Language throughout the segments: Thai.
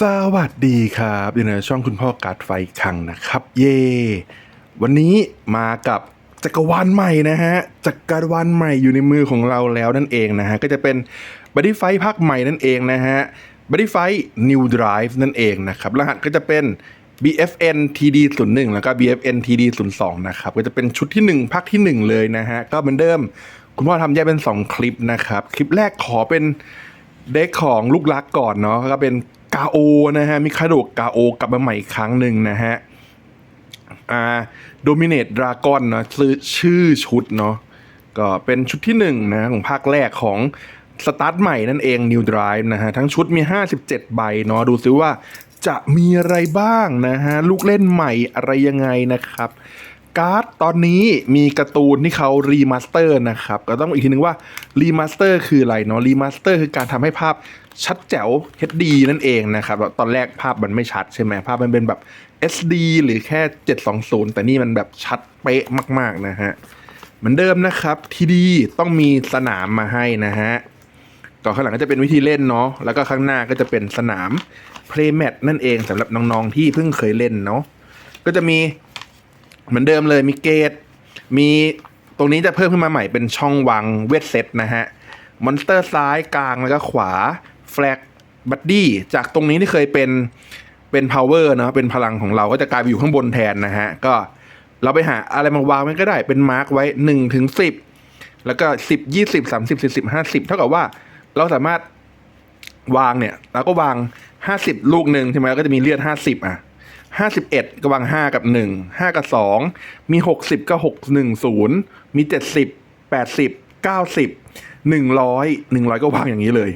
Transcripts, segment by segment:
สวัสดีครับอยู่ในช่องคุณพ่อการ์ดไฟคังนะครับ เย่วันนี้มากับจักรวาลใหม่นะฮะจักรวาลใหม่อยู่ในมือของเราแล้วนั่นเองนะฮะก็จะเป็นบัดี้ไฟภาคใหม่นั่นเองนะฮะบัดี้ไฟ New Drive นั่นเองนะครับรหัสก็จะเป็น BFN TD 0 1แล้วก็ BFN TD 0 2นะครับก็จะเป็นชุดที่1ภาคที่ 1 เลยนะฮะก็เหมือนเดิม คุณพ่อทำแยกเป็น 2 คลิปนะครับ คลิปแรกขอเป็นเด็กของลูกรักก่อนเนาะก็เป็น กาโอนะฮะมีคาโดกกาโอกลับมาใหม่อีกครั้งหนึ่งนะฮะอ่าโดมิเนตดราก้อนเนาะชื่อชื่อชุดเนาะก็เป็นชุดที่หนึ่งนะของภาคแรกของสตาร์ทใหม่นั่นเอง New Drive นะฮะ ทั้งชุดมี 57 ใบเนาะดูซิว่าจะมีอะไรบ้างนะฮะ ลูกเล่นใหม่อะไรยังไงนะครับ การ์ดตอนนี้มีการ์ตูนที่เขารีมาสเตอร์นะครับ ก็ต้องอีกทีนึงว่ารีมาสเตอร์คืออะไรเนาะรีมาสเตอร์คือการทำให้ภาพชัดแจ๋ว HD นั่นเองนะครับ ตอนแรกภาพมันไม่ชัดใช่ไหมภาพมันเป็นแบบ SD หรือแค่ 720 แต่นี่มันแบบชัดเป๊ะมาก ๆ นะฮะ เหมือนเดิมนะครับทีดีต้องมีสนามมาให้นะฮะต่อข้างหลังก็จะเป็นวิธีเล่นเนาะแล้วก็ข้างหน้าก็จะเป็นสนาม Playmat นั่นเองสำหรับน้อง ๆ ที่เพิ่งเคยเล่นเนาะก็จะมี เหมือนเดิมเลยมีเกต มีตรงนี้จะเพิ่มขึ้นมาใหม่เป็นช่องวางเวทเซตนะฮะ มอนสเตอร์ซ้ายกลางแล้วก็ขวา แฟลกบัดดี้จากตรงนี้ที่เคยเป็นเป็น power เนาะเป็นพลังของเราก็จะกลายไปอยู่ข้างบนแทนนะฮะ ก็เราไปหาอะไรมาวางไว้ก็ได้เป็นมาร์กไว้1ถึง10แล้วก็10 20 30 40 50เท่ากับว่าเราสามารถวางเนี่ยเราก็วาง50ลูกหนึ่งใช่ไหมก็จะมีเลือด50อะ 51ก็วาง5กับ1 5กับ2มี60ก็6 1 0มี70 80 90 100 100ก็วางอย่างนี้เลย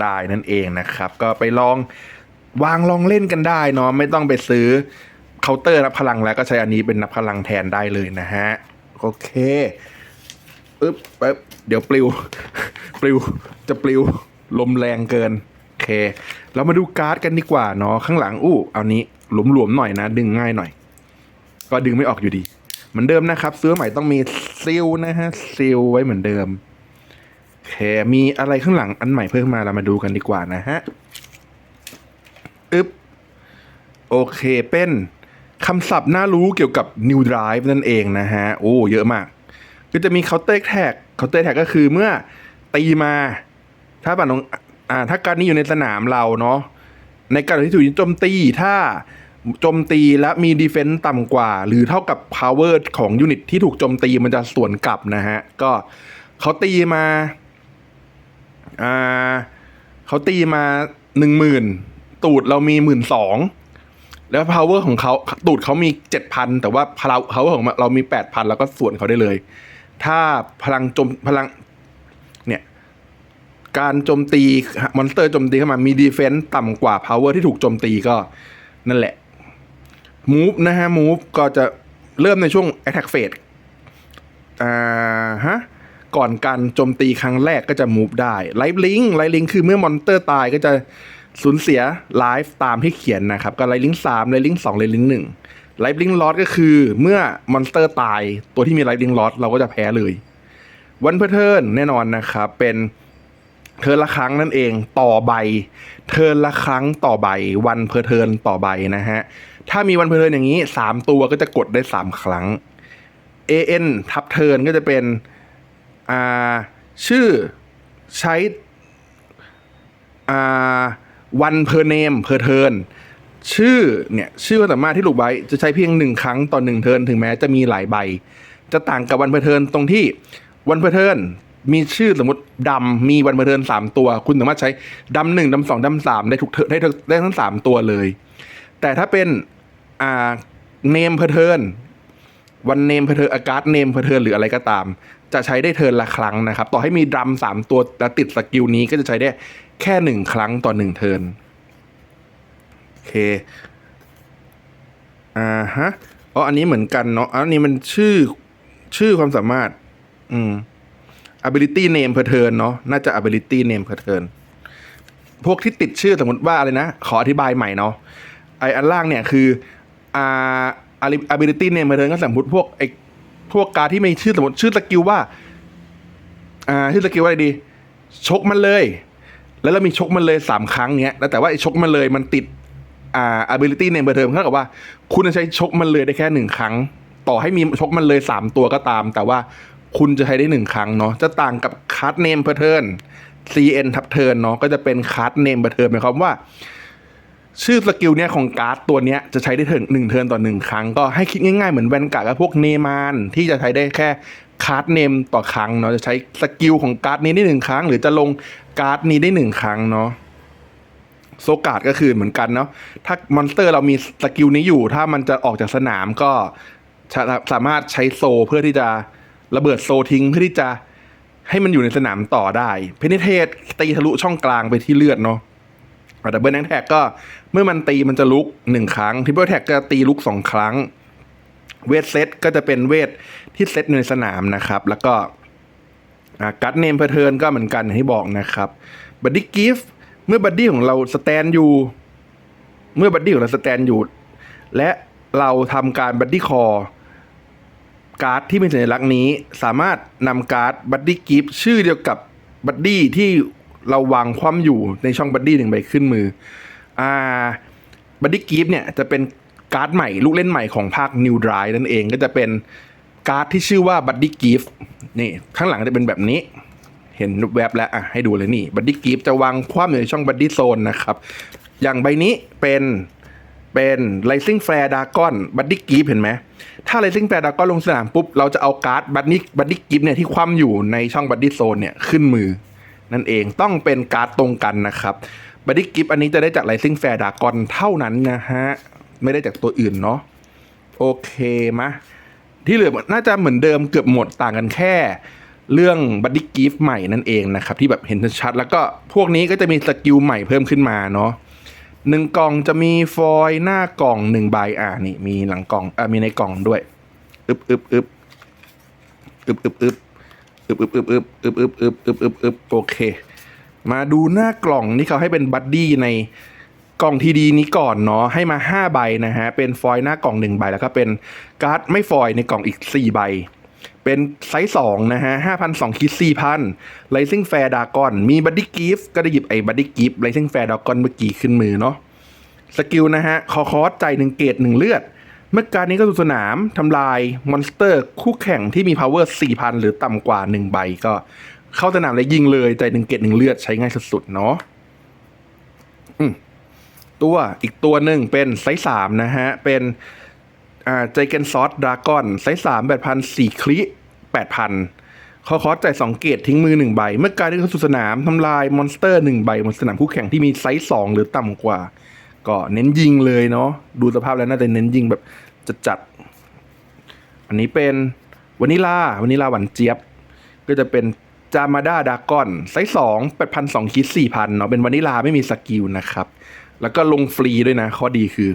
ได้นั่นเองนะครับ ก็ไปลองวางลองเล่นกันได้เนาะไม่ต้องไปซื้อเคาน์เตอร์นับพลังแล้วก็ใช้อันนี้เป็นนับพลังแทนได้เลยนะฮะ โอเคอึ๊บปึ๊บเดี๋ยวปลิว ปลิวจะปลิวลมแรงเกิน โอเค เรามาดูการ์ดกันดีกว่าเนาะข้างหลังอู้เอานี้ หลวมๆหน่อยนะ ดึงง่ายหน่อย ก็ดึงไม่ออกอยู่ดี เหมือนเดิมนะครับ ซื้อใหม่ต้องมีซีลนะฮะซีลไว้เหมือนเดิมโอเคมีอะไรข้างหลังอันใหม่เพิ่มมาเรามาดูกันดีกว่านะฮะอึ๊บโอเคเป็นคำศัพท์น่ารู้เกี่ยวกับ New Drive นั่นเองนะฮะ โอ้ เยอะมาก ก็จะมี counter attack counter attack ก็คือเมื่อตีมา ถ้าบัตรของอ่าถ้าการนี้อยู่ในสนามเราเนาะ ในการที่ถูกโจมตีถ้าโจมตีและมีดีเฟนต์ต่ำกว่า หรือเท่ากับ power ของยูนิตที่ถูกโจมตีมันจะสวนกลับนะฮะ ก็เขาตีมาอ่าเขาตีมาหนึ่งหมื่นตูดเรามีหมื่นสองแล้ว power ของเขาตูดเขามีเจ็ดพันแต่ว่า power ของเรามีแปดพันแล้วก็ส่วนเขาได้เลย ถ้าพลังโจมพลัง การโจมตีมอนสเตอร์โจมตีเข้ามามีดีเฟนต์ต่ำกว่า power ที่ถูกโจมตีก็นั่นแหละ move นะฮะ move ก็จะเริ่มในช่วง attack phase อ่าฮะก่อนการโจมตีครั้งแรกก็จะ move ได้ life link life link คือเมื่อมอนสเตอร์ตายก็จะสูญเสีย life ตามที่เขียนนะครับ ก็ life link 3 life link 2 life link 1 life link loss ก็คือเมื่อมอนสเตอร์ตายตัวที่มี life link loss เราก็จะแพ้เลยวันเพอร์เทิร์นแน่นอนนะครับเป็น เทิร์นละครั้งนั่นเองต่อใบ เทิร์นละครั้งต่อใบ วันเพอเทิร์นต่อใบนะฮะ ถ้ามีวันเพอเทิร์นอย่างนี้ 3 ตัวก็จะกดได้ 3 ครั้ง AN ทับเทิร์นก็จะเป็นอ่าชื่อใช้อ่าวันเพอร์เนมเพอร์เทิร์นชื่อเนี่ยชื่อความสามารถที่ลูกไว้จะใช้เพียงหนึ่งครั้งต่อหนึ่งเทิร์นถึงแม้จะมีหลายใบ จะต่างกับวันเพอร์เทิร์นตรงที่วันเพอร์เทิร์น มีชื่อสมมติดำมีวันเพอร์เทินสามตัว คุณสามารถใช้ดำหนึ่งดำสองดำสามได้ทุกเทิร์นได้ทั้งได้ทั้งสามตัวเลย แต่ถ้าเป็นอ่าเนมเพอร์เทินวันเนมเพอร์เทินอากาศเนมเพอร์เทินหรืออะไรก็ตาม จะใช้ได้เทินละครั้งนะครับ ต่อให้มีดรัมสามตัวแล้วติดสกิลนี้ก็จะใช้ได้แค่หนึ่งครั้งต่อหนึ่งเทินโอเคอ่าฮะอ๋ออันนี้เหมือนกันเนาะอันนี้มันชื่อชื่อความสามารถ อืม ability name per turn เนาะน่าจะ ability name per turn พวกที่ติดชื่อสมมติว่าอะไรนะ ขออธิบายใหม่เนาะไออันล่างเนี่ยคืออ่า ability name per turn ก็สมมติพวกไอพวกการที่มีชื่อสมมติชื่อสกิลว่าอ่าชื่อสกิลว่าอะไรดี ชกมันเลย แล้วเรามีชกมันเลยสามครั้งเนี้ยแล้วแต่ว่าไอชกมันเลยมันติดอ่า ability name เบอร์เทอมเท่ากับว่า คุณจะใช้ชกมันเลยได้แค่หนึ่งครั้ง ต่อให้มีชกมันเลยสามตัวก็ตาม แต่ว่า คุณจะใช้ได้หนึ่งครั้งเนาะจะต่างกับคั r เนมเพอร์เทิร์น cn ทับเทิร์นเนาะก็จะเป็นคั r เนมเพอร์เทิร์นหมายความว่า ชื่อสกิลเนี้ยของการ์ดตัวเนี้ยจะใช้ได้เทิร์นหนึ่งเทิร์นต่อหนึ่งครั้งก็ให้คิดง่ายๆเหมือนแวนการ์ดกับพวกเนมานที่จะใช้ได้แค่การ์ดเนมต่อครั้งเนาะจะใช้สกิลของการ์ดนี้ได้หนึ่งครั้ง หรือจะลงการ์ดนี้ได้หนึ่งครั้งเนาะโซการ์ดก็คือเหมือนกันเนาะถ้ามอนสเตอร์เรามีสกิลนี้อยู่ ถ้ามันจะออกจากสนามก็สามารถใช้โซเพื่อที่จะ ระเบิดโซทิ้งเพื่อที่จะให้มันอยู่ในสนามต่อได้เพนิเทสตีทะลุช่องกลางไปที่เลือดเนาะดับเบิลแท็กก็เมื่อมันตีมันจะลุกหนึ่งครั้งทิปเปิลแท็กจะตีลุกสองครั้ง เวทเซตก็จะเป็นเวทที่เซตในสนามนะครับ แล้วก็กัดเนมเพอร์เทิร์นก็เหมือนกันที่บอกนะครับบัดดี้กิฟเมื่อบัดดี้ของเราสแตนอยู่ เมื่อบัดดี้ของเราสแตนอยู่ และเราทำการบัดดี้คอ การ์ดที่เป็นสัญลักษณ์นี้ สามารถนำการ์ดบัดดี้กิฟชื่อเดียวกับบัดดี้ที่เราวางคว่ำอยู่ในช่องบัดดี้หนึ่งใบขึ้นมืออ่าบัดดี้กิฟเนี่ยจะเป็นการ์ดใหม่ลูกเล่นใหม่ของภาค New Drive นั่นเองก็จะเป็นการ์ดที่ชื่อว่าบัดดี้กิฟนี่ข้างหลังจะเป็นแบบนี้ เห็นรูปแวบแล้วอะให้ดูเลยนี่บัดดี้กิฟจะวางคว่ำอยู่ในช่องบัดดี้โซนนะครับ อย่างใบนี้เป็น เป็น Rising Flare Dragon บัดดี้กิฟเห็นไหม ถ้า Rising Flare Dragon ลงสนามปุ๊บ เราจะเอาการ์ดบัดดี้บัดดี้กิฟเนี่ยที่คว่ำอยู่ในช่องบัดดี้โซนเนี่ยขึ้นมือ นั่นเองต้องเป็นการ์ดตรงกันนะครับบัดดี้กิฟอันนี้จะได้จาก Rising Flare Dragon เท่านั้นนะฮะ ไม่ได้จากตัวอื่นเนาะโอเคมะที่เหลือน่าจะเหมือนเดิมเกือบหมดต่างกันแค่เรื่องบัดดี้กิฟใหม่นั่นเองนะครับ ที่แบบเห็นชัดแล้วก็พวกนี้ก็จะมีสกิลใหม่เพิ่มขึ้นมาเนาะ หนึ่งกล่องจะมีฟอยล์หน้ากล่องหนึ่งใบอ่านี่มีหลังกล่องอ่ามีในกล่องด้วยอึบอึบอึบอึบอึบอึบอึบอึบอึบอึบอึบอึบอึบอึบอึบอึบโอเค มาดูหน้ากล่องที่เขาให้เป็นบัดดี้ในกล่องทีดีนี้ก่อนเนาะให้มา 5 ใบนะฮะ เป็นฟอยล์หน้ากล่อง 1 ใบ แล้วก็เป็นการ์ดไม่ฟอยล์ในกล่องอีก 4 ใบ เป็นไซส์2นะฮะ5,002คิด4,000 Rising Fair Dragon มีบัดดี้กิฟก็ได้หยิบไอ้บัดดี้กิฟ Rising Fair Dragon เมื่อกี้ขึ้นมือเนาะสกิลนะฮะคอคอสใจหนึ่งเกตหนึ่งเลือด เมื่อการนี้ก็สู่สนามทำลายมอนสเตอร์คู่แข่งที่มี power 4,000 หรือต่ำกว่า 1 ใบก็ เข้าสนามแล้วยิงเลยใจหนึ่งเกตหนึ่งเลือดใช้ง่ายสุดๆเนาะอืมตัวอีกตัวหนึ่งเป็นไซส์สามนะฮะ เป็น อ่าใจเกนซอสดราก้อนไซส์สามแปดพันสี่คลิแปดพันคอคอสจ่ายสองเกตทิ้งมือหนึ่งใบ เมื่อการที่เข้าสู่สนามทำลายมอนสเตอร์หนึ่งใบบนสนามคู่แข่งที่มีไซส์สองหรือต่ำกว่า ก็เน้นยิงเลยเนาะดูสภาพแล้วน่าจะเน้นยิงแบบจัดจัดๆอันนี้เป็นวานิลาวานิลาหวานเจี๊ยบ ก็จะเป็นจามาดาดากอนไซส์สองแปดพันสองคิดสี่พันเนาะเป็นวานิลาไม่มีสกิลนะครับ แล้วก็ลงฟรีด้วยนะ ข้อดีคือ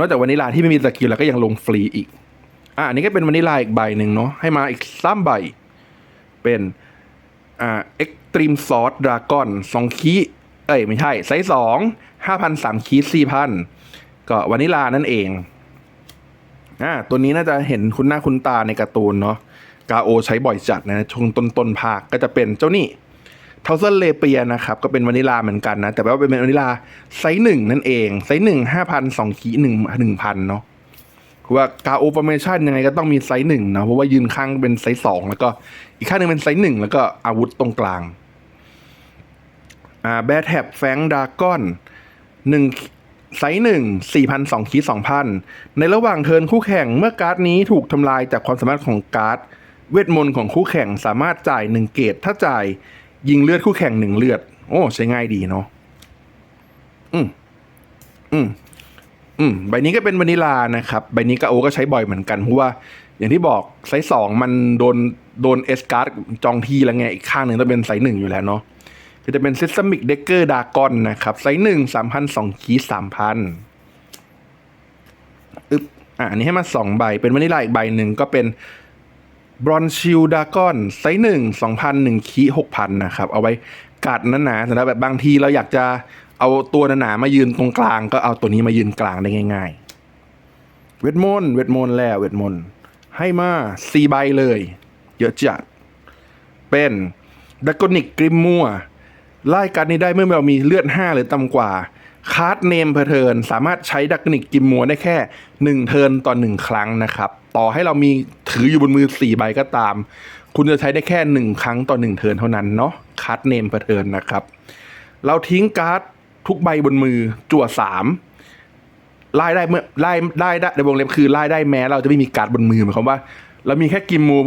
นอกจากวานิลาที่ไม่มีสกิลแล้วก็ยังลงฟรีอีก อะอันนี้ก็เป็นวานิลาอีกใบหนึ่งเนาะให้มาอีกสามใบ เป็นอ่าเอ็กตรีมซอสดราก้อนสองคีเอ้ยไม่ใช่ไซส์สองห้าพันสามคีสี่พันก็วานิลานั่นเองอ่าตัวนี้น่าจะเห็นคุณหน้าคุณตาในการ์ตูนเนาะกาโอใช้บ่อยจัดนะช่วงต้นต้นๆภาคก็จะเป็นเจ้านี่ เทาเซนเลเปียนะครับก็เป็นวานิลาเหมือนกันนะ แต่ว่าเป็นวานิลาไซส์หนึ่งนั่นเอง ไซส์หนึ่งห้าพันสองขีหนึ่งหนึ่งพันเนาะคือว่ากาโอฟอร์เมชันยังไงก็ต้องมีไซส์หนึ่งนะเพราะว่ายืนข้างเป็นไซส์สองแล้วก็อีกข้างหนึ่งเป็นไซส์หนึ่งแล้วก็อาวุธตรงกลางอ่าแบทแท็บแฟงดาก้อนหนึ่งไซส์หนึ่งสี่พันสองขีสองพันในระหว่างเทินคู่แข่งเมื่อการ์ดนี้ถูกทำลายจากความสามารถของการ์ดเวทมนต์ของคู่แข่งสามารถจ่ายหนึ่งเกตถ้าจ่าย ยิงเลือดคู่แข่งหนึ่งเลือด โอ้ ใช้ง่ายดีเนาะอืมอืมอืมใบนี้ก็เป็นวานิลานะครับ ใบนี้ก็โอก็ใช้บ่อยเหมือนกัน เพราะว่า อย่างที่บอกไซส์สองมันโดนโดนเอสการ์ดจองที่แล้วไง อีกข้างหนึ่งต้องเป็นไซส์หนึ่งอยู่แล้วเนาะก็จะเป็นซิสมิกเดกเกอร์ดากอนนะครับ ไซส์หนึ่งสามพันสองคีสามพันอึบอะอันนี้ให้มาสองใบเป็นวานิลาอีกใบหนึ่งก็เป็น บรอนชิลดากอนไซส์หนึ่งสองพันหนึ่งคีหกพันนะครับ เอาไว้กัดหนาๆสำหรับแบบบางทีเราอยากจะเอาตัวหนาๆมายืนตรงกลาง ก็เอาตัวนี้มายืนกลางได้ง่าย ๆ เวทมนต์เวทมนต์แล้วเวทมนต์ให้มาสี่ใบเลย เยอะจัด เป็นดักกนิกกริมมัวไล่การดนี้ได้เมื่อเรามีเลือด5หรือต่ำกว่า คาร์ดเนมเพอร์เทิร์นสามารถใช้ดักนิกกิมมัวได้แค่ 1 เทิร์นต่อ 1 ครั้งนะครับ ต่อให้เรามีถืออยู่บนมือ 4 ใบก็ตาม คุณจะใช้ได้แค่ 1 ครั้งต่อ 1 เทิร์นเท่านั้นเนาะคาร์ดเนมเพอร์เทิร์นนะครับ เราทิ้งการ์ดทุกใบบนมือจั่วสามไล่ได้เมื่อไล่ไล่ได้ในวงเล็บคือไล่ได้แม้เราจะไม่มีการ์ดบนมือหมายความว่า เรามีแค่กิมมู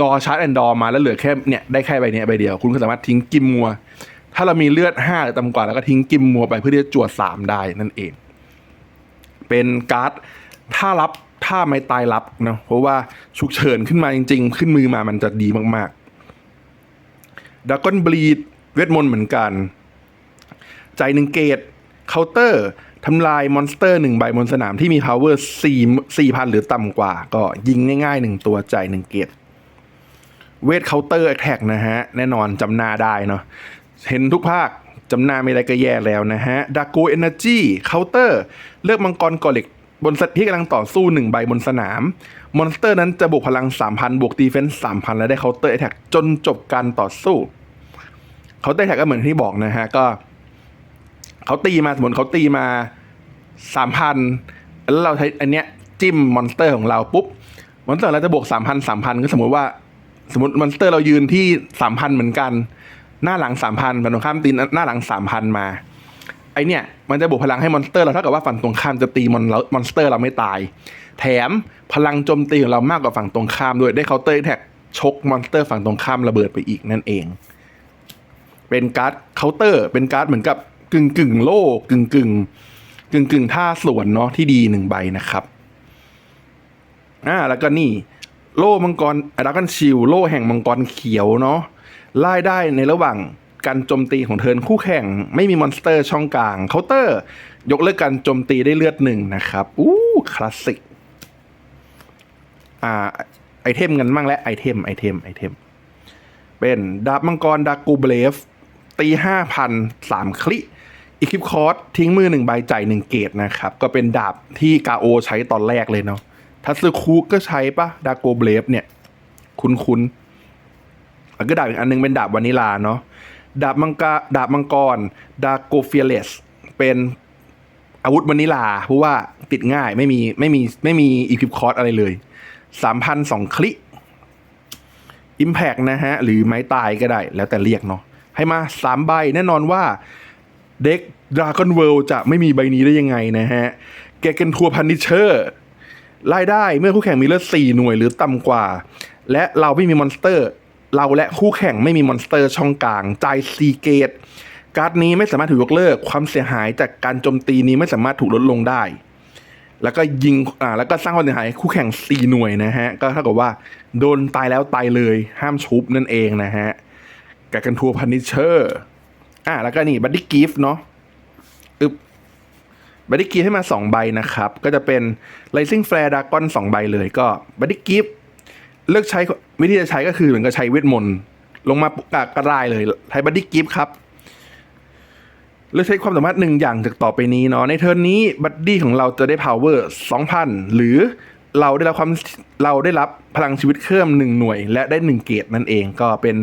ดอชาร์ดแอนดอมาแล้วเหลือแค่เนี่ยได้แค่ใบเนี้ยใบเดียว คุณก็สามารถทิ้งกิมมัว ถ้าเรามีเลือดห้าหรือต่ำกว่าแล้วก็ทิ้งกิมมัวไปเพื่อที่จะจวสามได้นั่นเอง เป็นการ์ดถ้ารับถ้าไม่ตายรับเนาะเพราะว่าฉุกเฉินขึ้นมาจริง ๆ ขึ้นมือมามันจะดีมากๆดักกอนบลีดเวทมนต์เหมือนกัน ใจหนึ่งเกตเคาน์เตอร์ทำลายมอนสเตอร์หนึ่งใบบนสนามที่มี power สี่สี่พันหรือต่ำกว่า ก็ยิงง่ายๆหนึ่งตัวใจหนึ่งเกตเวทเคาน์เตอร์แท็กนะฮะ แน่นอนจำหน้าได้เนาะ เห็นทุกภาคจำหน้าไม่ได้ก็แย่แล้วนะฮะดาโกเอเนจีเคาน์เตอร์เลือกมังกรกอเหล็กบนสัตว์ที่กำลังต่อสู้หนึ่งใบบนสนาม มอนสเตอร์นั้นจะบวกพลัง 3,000 บวกดีเฟนส์3,000 และได้เคาน์เตอร์แท็กจนจบการต่อสู้เคาน์เตอร์แท็กก็เหมือนที่บอกนะฮะ ก็เขาตีมาสมมติเขาตีมาสามพันแล้วเราใช้อันเนี้ยจิ้มมอนสเตอร์ของเราปุ๊บ มอนสเตอร์เราจะบวกสามพันสามพันก็สมมติว่า สมมติมอนสเตอร์เรายืนที่สามพันเหมือนกัน หน้าหลังสามพันฝั่งตรงข้ามตีหน้าหลังสามพันมา ไอเนี้ยมันจะบวกพลังให้มอนสเตอร์เราเท่ากับว่าฝั่งตรงข้ามจะตีมอนมอนสเตอร์เราไม่ตาย แถมพลังโจมตีของเรามากกว่าฝั่งตรงข้ามด้วยได้เคาน์เตอร์แท็กชกมอนสเตอร์ฝั่งตรงข้ามระเบิดไปอีกนั่นเอง เป็นการ์ดเคาน์เตอร์ เป็นการ์ดเหมือนกับกึ่งกึ่งโล่กึ่งกึ่งกึ่งกึ่งท่าสวนเนาะที่ดีหนึ่งใบนะครับอ่าแล้วก็นี่ โล่มังกรดักกันชิลโล่แห่งมังกรเขียวเนาะ ไล่ได้ในระหว่างการโจมตีของเทิร์นคู่แข่ง ไม่มีมอนสเตอร์ช่องกลางเคาน์เตอร์ ยกเลิกการโจมตีได้เลือดหนึ่งนะครับ อู้คลาสสิก อ่า ไอเทมกันบ้างและไอเทมไอเทมไอเทม เป็นดาบมังกรดากูเบลฟ ตีห้าพันสามคลิอีคิปคอร์สทิ้งมือหนึ่งใบจ่ายหนึ่งเกตนะครับ ก็เป็นดาบที่กาโอใช้ตอนแรกเลยเนาะทัตสึคุก็ใช้ปะดาโกเบลฟเนี่ย คุ้นคุ้นๆ แล้วก็ดาบอีกอันหนึงเป็นดาบวานิลาเนาะดาบมังกาดาบมังกร ดาโกเฟียเลสเป็นอาวุธวานิลา เพราะว่าติดง่ายไม่มีไม่มีไม่มีอีคิปคอร์สอะไรเลยสามพันสองคลิ Impact นะฮะ หรือไม้ตายก็ได้ แล้วแต่เรียกเนาะให้มา3ใบแน่นอนว่าเด็ก Dragon World จะไม่มีใบนี้ได้ยังไงนะฮะ แกเกนทัวร์พันนิเชอร์รายได้เมื่อคู่แข่งมีเลือด4หน่วยหรือต่ำกว่า และเราไม่มีมอนสเตอร์ เราและคู่แข่งไม่มีมอนสเตอร์ช่องกลางจ่ายซีเกต การ์ดนี้ไม่สามารถถูกยกเลิก ความเสียหายจากการโจมตีนี้ไม่สามารถถูกลดลงได้ แล้วก็ยิงอ่าแล้วก็สร้างความเสียหายคู่แข่ง 4 หน่วยนะฮะ ก็เท่ากับว่าโดนตายแล้วตายเลยห้ามชุบนั่นเองนะฮะกับกันทัวพันนิเชอร์อ่าแล้วก็นี่บัดดี้กิฟต์เนาะอึบบัดดี้กิฟต์ให้มา 2 ใบนะครับ ก็จะเป็น Rising Flare Dragon 2 ใบเลยก็บัดดี้กิฟต์ เลือกใช้วิธีจะใช้ก็คือเหมือนกับใช้เวทมนต์ลงมากากกระไรเลยใช้บัดดี้กิฟต์ครับ เลือกใช้ความสามารถหนึ่งอย่างจากต่อไปนี้เนาะในเทิร์นนี้บัดดี้ของเราจะได้ power 2,000 หรือเราได้รับความเราได้รับพลังชีวิตเพิ่มหนึ่งหน่วย และได้หนึ่งเกรดนั่นเองก็เป็น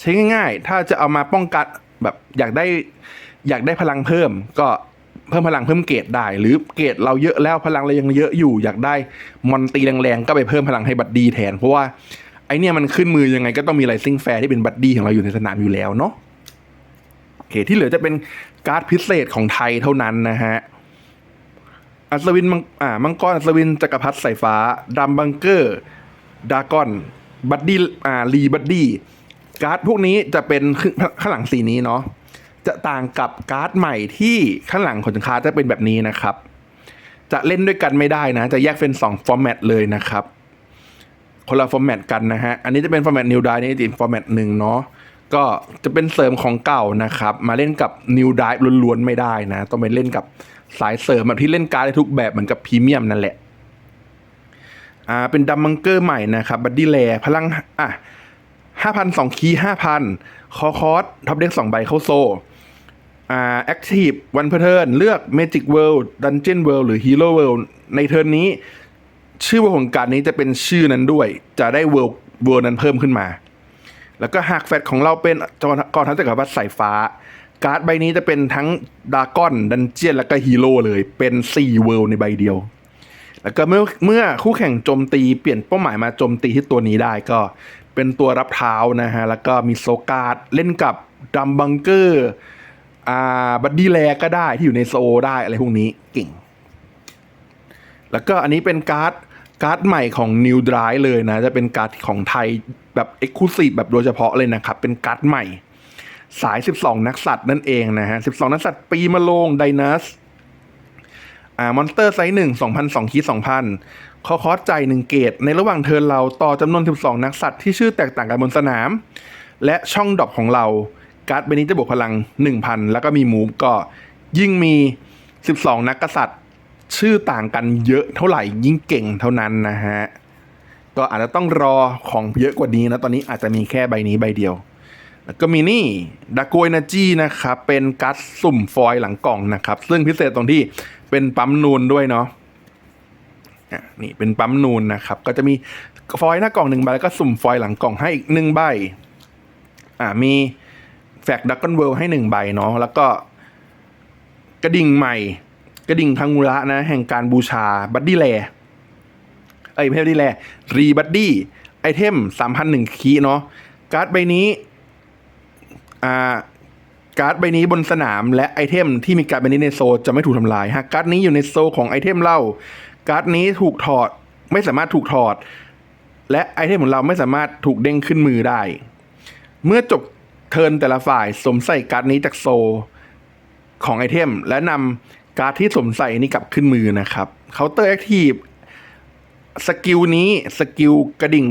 ใช้ง่าย ๆ ถ้าจะเอามาป้องกันแบบอยากได้อยากได้พลังเพิ่มก็ เพิ่มพลังเพิ่มเกรดได้ หรือเกรดเราเยอะแล้วพลังเรายังเยอะอยู่อยากได้มอนตีแรงๆก็ไปเพิ่มพลังให้บัดดีแทน เพราะว่าไอเนี่ยมันขึ้นมือยังไงก็ต้องมีไลซิ่งแฟร์ที่เป็นบัดดีของเราอยู่ในสนามอยู่แล้วเนาะโอเคที่เหลือจะเป็นการ์ดพิเศษของไทยเท่านั้นนะฮะอัศวินมังอ่ามังกรอัศวินจักรพรรดิสายฟ้าดัมบังเกอร์ดากอนบัดดี้อ่ารีบัดดี้การ์ดพวกนี้จะเป็นข้างข้างหลังสีนี้เนาะ จะต่างกับการ์ดใหม่ที่ข้างหลังของสินค้าจะเป็นแบบนี้นะครับ จะเล่นด้วยกันไม่ได้นะ จะแยกเป็น2ฟอร์แมตเลยนะครับ คนละฟอร์แมตกันนะฮะ อันนี้จะเป็นฟอร์แมตนิวไดนี่จะฟอร์แมตหนึ่งเนาะ ก็จะเป็นเสริมของเก่านะครับ มาเล่นกับนิวไดล้วนๆไม่ได้นะ ต้องไปเล่นกับสายเสริมแบบที่เล่นการ์ดได้ทุกแบบเหมือนกับพรีเมียมนั่นแหละ อ่า เป็นดัมมังเกอร์ใหม่นะครับ บัดดี้แลพลัง อะห้าพันสองคีห้าพันคอคอร์สท็อปเด็กสองใบเข้าโซ อ่าแอคทีฟวันเพอร์เทินเลือก Magic World Dungeon World หรือ Hero World ในเทิร์นนี้ ชื่อว่าของการนี้จะเป็นชื่อนั้นด้วย จะได้เวิลด์เวิลด์นั้นเพิ่มขึ้นมา แล้วก็หากแฟตของเราเป็นจอกองทัพจักรพรรดิสายฟ้า การ์ดใบนี้จะเป็นทั้งดากอนดันเจียนแล้วก็ฮีโร่เลย เป็น 4 เวิลด์ในใบเดียว แล้วก็เมื่อเมื่อคู่แข่งโจมตีเปลี่ยนเป้าหมายมาโจมตีที่ตัวนี้ได้ก็เป็นตัวรับเท้านะฮะ แล้วก็มีโซการ์ดเล่นกับดัมบังเกอร์ อ่าบัดดี้แลก็ได้ที่อยู่ในโซได้อะไรพวกนี้เก่ง แล้วก็อันนี้เป็นการ์ดการ์ดใหม่ของ New Drive เลยนะ จะเป็นการ์ดของไทยแบบ Exclusive แบบโดยเฉพาะเลยนะครับ เป็นการ์ดใหม่ สาย 12 นักสัตว์นั่นเองนะฮะ 12 นักสัตว์ปีมะโรงไดนัสอ่ามอนสเตอร์ไซส์หนึ่งสองพันสองคีสองพันคอคอสใจหนึ่งเกต ในระหว่างเทิร์นเราต่อจำนวน 12 นักสัตว์ที่ชื่อแตกต่างกันบนสนาม และช่องดรอปของเรา การ์ดใบนี้จะบวกพลัง 1,000 แล้วก็มีมูฟก็ยิ่งมี 12 นักกษัตริย์ ชื่อต่างกันเยอะเท่าไหร่ยิ่งเก่งเท่านั้นนะฮะ ก็อาจจะต้องรอของเยอะกว่านี้นะ ตอนนี้อาจจะมีแค่ใบนี้ใบเดียวแล้วก็มีนี่ดาโกเอเนจีนะครับ เป็นกัสสุ่มฟอยหลังกล่องนะครับ ซึ่งพิเศษตรงที่เป็นปั๊มนูนด้วยเนาะนี่เป็นปั๊มนูนนะครับ ก็จะมีฟอยหน้ากล่องหนึ่งใบแล้วก็สุ่มฟอยหลังกล่องให้อีกหนึ่งใบ อ่ามี ฟกดักกอนเวิลให้หนึ่งใบเนาะแล้วก็ กระดิ่งใหม่ กระดิ่งพังมูระนะ แห่งการบูชาบัดดี้แลเอ้ยไม่ใช่บัดดี้แลรีบัดดี้ไอเทมสามพันหนึ่งคีเนาะการ์ดใบนี้อ่าการ์ดใบนี้บนสนามและไอเทมที่มีการ์ดใบนี้ในโซจะไม่ถูกทำลาย หากการ์ดนี้อยู่ในโซของไอเทมเรา การ์ดนี้ถูกถอดไม่สามารถถูกถอด และไอเทมของเราไม่สามารถถูกเด้งขึ้นมือได้ เมื่อจบ เทิร์นแต่ละฝ่ายสวมใส่การ์ดนี้จากโซของไอเทม และนำการ์ดที่สวมใส่นี้กลับขึ้นมือนะครับเคาน์เตอร์แอคทีฟสกิลนี้สกิลกระดิ่ง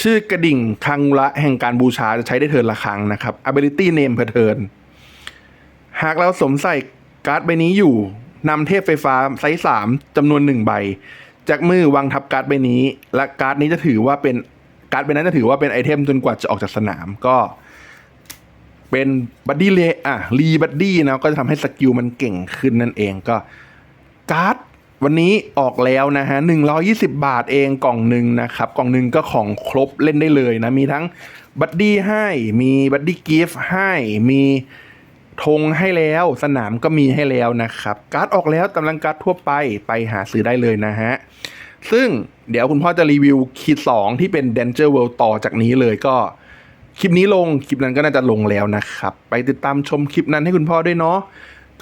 ชื่อกระดิ่งคังละแห่งการบูชาจะใช้ได้เทิร์นละครั้งนะครับ ability name per turn หากเราสวมใส่การ์ดใบนี้อยู่นำเทพไฟฟ้าไซส์สามจำนวนหนึ่งใบ จากมือวางทับการ์ดใบนี้ และการ์ดนี้จะถือว่าเป็นการ์ดใบนั้นจะถือว่าเป็นไอเทมจนกว่าจะออกจากสนามก็ เป็นบัดดี้เลอะรีบัดดี้นะก็จะทำให้สกิลมันเก่งขึ้นนั่นเองก็การ์ดวันนี้ออกแล้วนะฮะ 120 บาทเองกล่องหนึ่งนะครับ กล่องหนึ่งก็ของครบเล่นได้เลยนะ มีทั้งบัดดี้ให้ มีบัดดี้กิฟต์ให้ มีธงให้แล้ว สนามก็มีให้แล้วนะครับ การ์ดออกแล้วกำลังการ์ดทั่วไปไปหาซื้อได้เลยนะฮะ ซึ่งเดี๋ยวคุณพ่อจะรีวิวคีดสองที่เป็น Danger World ต่อจากนี้เลยก็ คลิปนี้ลงคลิปนั้นก็น่าจะลงแล้วนะครับ ไปติดตามชมคลิปนั้นให้คุณพ่อด้วยเนาะ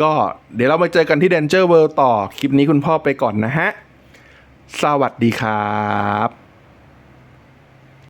ก็เดี๋ยวเรามาเจอกันที่ Danger World ต่อ คลิปนี้คุณพ่อไปก่อนนะฮะ สวัสดีครับ